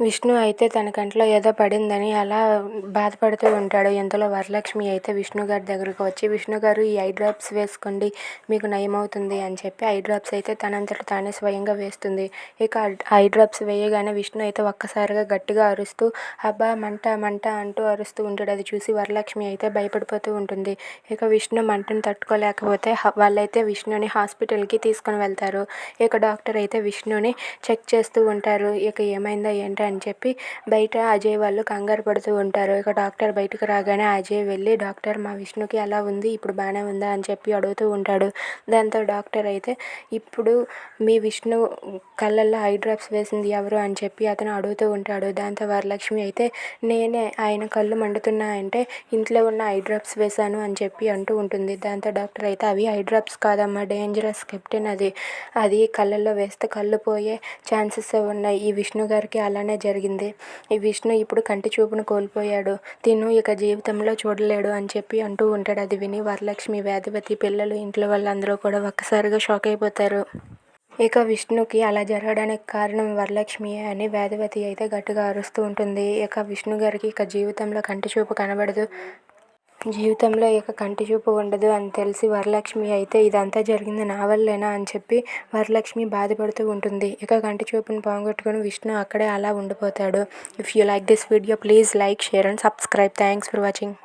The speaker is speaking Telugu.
విష్ణు అయితే తన కంట్లో ఏదో పడిందని అలా బాధపడుతూ ఉంటాడు. ఇంతలో వరలక్ష్మి అయితే విష్ణు గారి దగ్గరకు వచ్చి విష్ణు గారు ఈ ఐ డ్రాప్స్ వేసుకోండి మీకు నయమవుతుంది అని చెప్పి ఐ డ్రాప్స్ అయితే తనంతట తానే స్వయంగా వేస్తుంది. ఇక ఐ డ్రాప్స్ వేయగానే విష్ణు అయితే ఒక్కసారిగా గట్టిగా అరుస్తూ అబ్బా మంట మంట అంటూ అరుస్తూ ఉంటాడు. అది చూసి వరలక్ష్మి అయితే భయపడిపోతూ ఉంటుంది. ఇక విష్ణు మంటను తట్టుకోలేకపోతే వాళ్ళైతే విష్ణుని హాస్పిటల్కి తీసుకొని వెళ్తారు. ఇక డాక్టర్ అయితే విష్ణుని చెక్ చేస్తూ ఉంటారు. ఇక ఏమైందా ఏంటో అని చెప్పి బయట అజయ్ వాళ్ళు కంగారు పడుతూ ఉంటారు. ఇక డాక్టర్ బయటకు రాగానే అజయ్ వెళ్ళి డాక్టర్ మా విష్ణుకి ఎలా ఉంది ఇప్పుడు బాగానే ఉందా? అని చెప్పి అడుగుతూ ఉంటాడు. దాంతో డాక్టర్ అయితే ఇప్పుడు మీ విష్ణు కళ్ళల్లో ఐ డ్రాప్స్ వేసింది ఎవరు? అని చెప్పి అతను అడుగుతూ ఉంటాడు. దాంతో వరలక్ష్మి అయితే నేనే ఆయన కళ్ళు మండుతున్నాయంటే ఇంట్లో ఉన్న ఐ డ్రాప్స్ వేశాను అని చెప్పి అంటూ ఉంటుంది. దాంతో డాక్టర్ అయితే అవి ఐ డ్రాప్స్ కాదమ్మా డేంజరస్ కెప్టెన్ అది. అది కళ్ళల్లో వేస్తే కళ్ళు పోయే ఛాన్సెస్ ఉన్నాయి. ఈ విష్ణు గారికి అలానే జరిగింది. ఈ విష్ణు ఇప్పుడు కంటి చూపును కోల్పోయాడు. తిను ఇక జీవితంలో చూడలేడు అని చెప్పి అంటూ ఉంటాడు. అది విని వరలక్ష్మి వేదవతి పిల్లలు ఇంట్లో వాళ్ళందరూ కూడా ఒక్కసారిగా షాక్ అయిపోతారు. ఇక విష్ణుకి అలా జరగడానికి కారణం వరలక్ష్మి అని వేదవతి అయితే గట్టిగా అరుస్తూ ఉంటుంది. ఇక విష్ణు గారికి ఇక జీవితంలో కంటి చూపు కనబడదు. జీవితంలో ఇక కంటి చూపు ఉండదు అని తెలిసి వరలక్ష్మి అయితే ఇదంతా జరిగింది నా వల్లేనా అని చెప్పి వరలక్ష్మి బాధపడుతూ ఉంటుంది. ఇక కంటి చూపును పోగొట్టుకుని విష్ణు అక్కడే అలా ఉండిపోతాడు. If you like this video please like share and subscribe thanks for watching